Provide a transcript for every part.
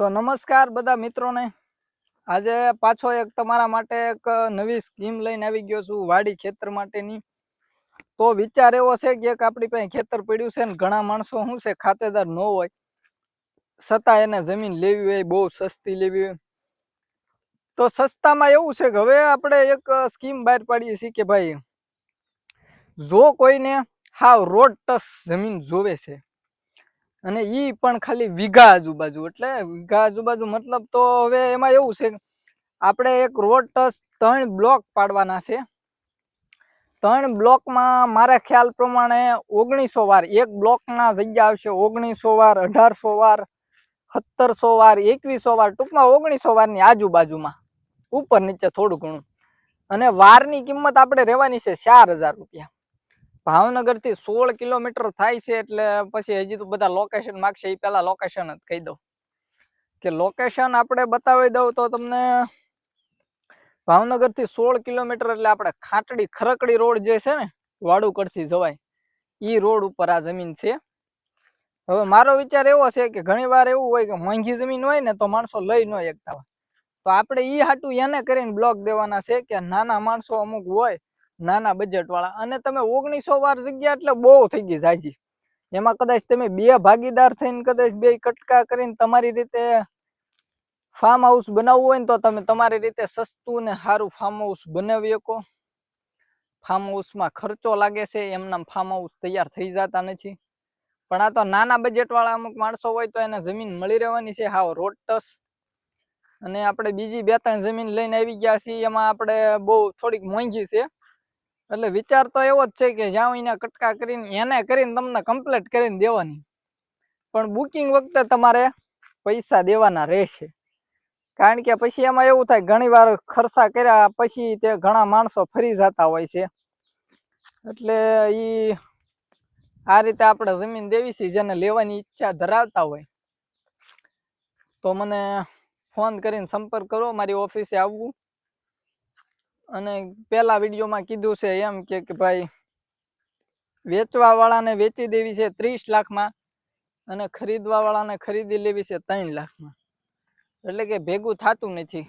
તો નમસ્કાર બધા મિત્રોને. આજે પાછો એક તમારા માટે એક નવી સ્કીમ લઈને આવી ગયો છું, વાડી ખેતર માટેની. તો વિચાર એવો છે કે એક આપણી પાસે ખેતર પડ્યું છે ને ઘણા માણસો શું છે, ખાતેદાર ન હોય. છતાં એને જમીન લેવી હોય, બહુ સસ્તી લેવી હોય. તો સસ્તામાં એવું છે કે હવે આપણે એક સ્કીમ બહાર પાડીએ છીએ કે ભાઈ, જો કોઈને હાવ રોડ ટસ જમીન જોવે છે અને ઈ પણ ખાલી વીઘા આજુબાજુ. એટલે વીઘા આજુબાજુ મતલબ તો હવે એમાં એવું છે આપણે એક રોડ ટચ ત્રણ બ્લોક પાડવાના છે. ત્રણ બ્લોકમાં મારા ખ્યાલ પ્રમાણે ઓગણીસો વાર, એક બ્લોકના જગ્યા આવશે ઓગણીસો વાર, અઢારસો વાર, સત્તરસો વાર, એકવીસો વાર, ટૂંકમાં ઓગણીસો વારની આજુબાજુમાં. ઉપર નીચે થોડું ઘણું. અને વારની કિંમત આપણે રહેવાની છે ચાર હજાર રૂપિયા. ભાવનગરથી સોળ કિલોમીટર થાય છે એટલે પછી હજી તો બધા લોકેશન માગશે એ પેલા લોકેશન જ કહી દઉં. કે લોકેશન આપણે બતાવી દઉં તો તમને ભાવનગરથી સોળ કિલોમીટર એટલે આપણે ખાટડી ખરકડી રોડ જે છે ને વાડુકડથી જવાય, ઈ રોડ ઉપર આ જમીન છે. હવે મારો વિચાર એવો છે કે ઘણી વાર એવું હોય કે મોંઘી જમીન હોય ને તો માણસો લઈ ન એકતા હોય. તો આપણે ઈ હાટું એને કરીને બ્લોક દેવાના છે કે નાના માણસો અમુક હોય નાના બજેટ વાળા. અને તમે ઓગણીસો વાર જગ્યા એટલે બહુ થઈ ગઈ જાજી. એમાં કદાચ તમે બે ભાગીદાર થઈને કદાચ બે કટકા કરીને તમારી રીતે ફાર્મ હાઉસ બનાવવું હોય ને તો તમે તમારી રીતે સસ્તું ને સારું ફાર્મ હાઉસ બનાવી શકો. ફાર્મ હાઉસમાં ખર્ચો લાગે છે, એમના ફાર્મ હાઉસ તૈયાર થઈ જતા નથી. પણ આ તો નાના બજેટ વાળા અમુક માણસો હોય તો એને જમીન મળી રહેવાની છે, હાવ રોટસ. અને આપણે બીજી બે ત્રણ જમીન લઈને આવી ગયા છીએ, એમાં આપણે બહુ થોડીક મોંઘી છે. એટલે વિચાર તો એવો જ છે કે જ્યાં અહીંયા કટકા કરીને, એને કરીને તમને કમ્પ્લીટ કરીને દેવાની. પણ બુકિંગ વખતે તમારે પૈસા દેવાના રહેશે. કારણ કે પછી એમાં એવું થાય ઘણી વાર ખર્ચા કર્યા પછી તે ઘણા માણસો ફરી જતા હોય છે. એટલે એ આ રીતે આપણે જમીન દેવી છે, જેને લેવાની ઈચ્છા ધરાવતા હોય. તો મને ફોન કરીને સંપર્ક કરો, મારી ઓફિસે આવવું. અને પેલા વિડીયોમાં કીધું છે એમ કે ભાઈ વેચવા વાળાને વેચી દેવી છે ત્રીસ લાખમાં અને ખરીદવા વાળાને ખરીદી લેવી છે ત્રણ લાખમાં. એટલે કે ભેગું થતું નથી.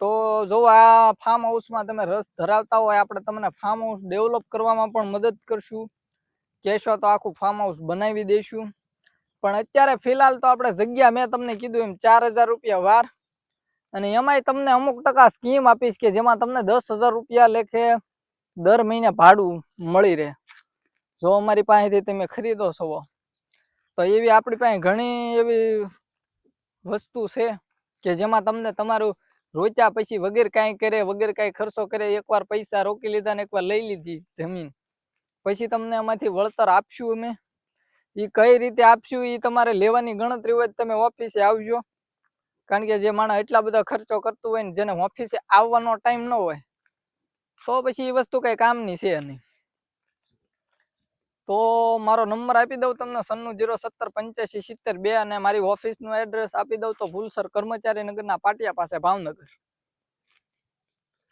તો જો આ ફાર્મ હાઉસમાં તમે રસ ધરાવતા હોય, આપણે તમને ફાર્મ હાઉસ ડેવલપ કરવામાં પણ મદદ કરશું. કહેશો તો આખું ફાર્મ હાઉસ બનાવી દઈશું પણ અત્યારે ફિલહાલ તો આપણે જગ્યા મેં તમને કીધું એમ ચાર હજાર રૂપિયા વાર અને એમાંય તમને અમુક ટકા સ્કીમ આપીશ કે જેમાં તમને દસ હજાર રૂપિયા લેખે દર મહિને ભાડું મળી રહે. જો અમારી પાસેથી તમે ખરીદો છો. તો એવી આપણી પાસે ઘણી એવી વસ્તુ છે કે જેમાં તમને તમારું રોચ્યા પછી વગેરે કાંઈ કરે, વગેરે કાંઈ ખર્ચો કરે, એકવાર પૈસા રોકી લીધા ને એકવાર લઈ લીધી જમીન. પછી તમને એમાંથી વળતર આપશું અમે. એ કઈ રીતે આપશું એ તમારે લેવાની ગણતરી હોય તમે ઓફિસે આવજો. કારણ કે જે માણસ એટલા બધા ખર્ચો કરતું હોય ને જેને ઓફિસે આવવાનો ટાઈમ ન હોય, તો પછી એ વસ્તુ કઈ કામની છે નહીં. તો મારો નંબર આપી દઉં તમને, સન્નું જીરો સત્તર પંચ્યાસી સિત્તેર બે અને મારી ઓફિસનું એડ્રેસ આપી દઉં તો ભૂલસર કર્મચારી નગરના પાટિયા પાસે ભાવનગર.